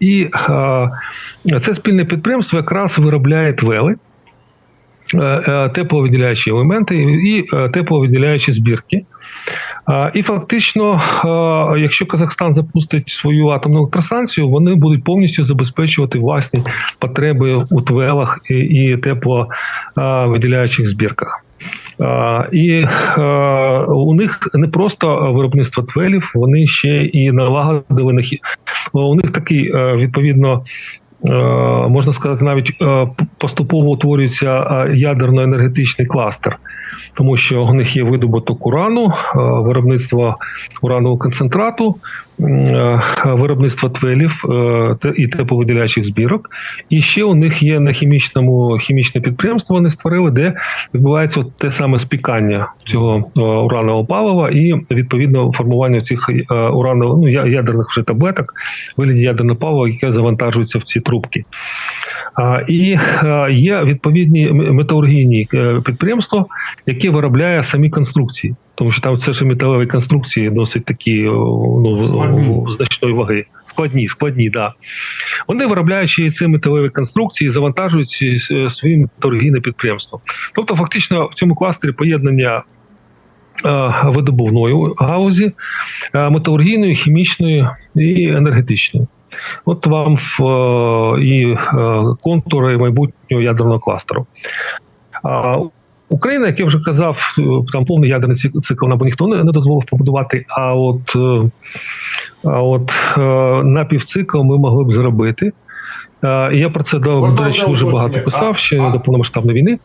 І е, це спільне підприємство якраз виробляє твели. е, е, Тепловиділяючі елементи і тепловиділяючі збірки. І фактично, якщо Казахстан запустить свою атомну електростанцію, вони будуть повністю забезпечувати власні потреби у твелах і тепловиділяючих збірках. І е, у них не просто виробництво твелів, вони ще і налагодили на у них такий е, відповідно. е, Можна сказати, навіть поступово утворюється е, ядерно-енергетичний кластер, тому що у них є видобуток урану, е, виробництво уранового концентрату, е, виробництво твелів і тепловиділяючих збірок. І ще у них є на хімічному хімічне підприємство. Вони створили, де відбувається те саме спікання цього уранового палива і відповідно формування цих уранових ну, ядерних вже таблеток вигляді ядерного палива, яке завантажується в ці трубки. І е, є відповідні металургійні е, підприємства, яке виробляє самі конструкції. Тому що там це ж металеві конструкції досить такі ну, Складні. значної ваги. Складні, складні, да. Вони виробляючи ці металеві конструкції, завантажують свої металургійне підприємство. Тобто, фактично, в цьому кластері поєднання е, видобувної галузі, металургійної, хімічної і енергетичної. От вам е, і е, контури майбутнього ядерного кластеру. Україна, як я вже казав, е, там повний ядерний цикл нам ніхто не, не дозволив побудувати. А от, а от напівцикл ми могли б зробити. Я про це до, речі дуже багато писав ще до повномасштабної війни.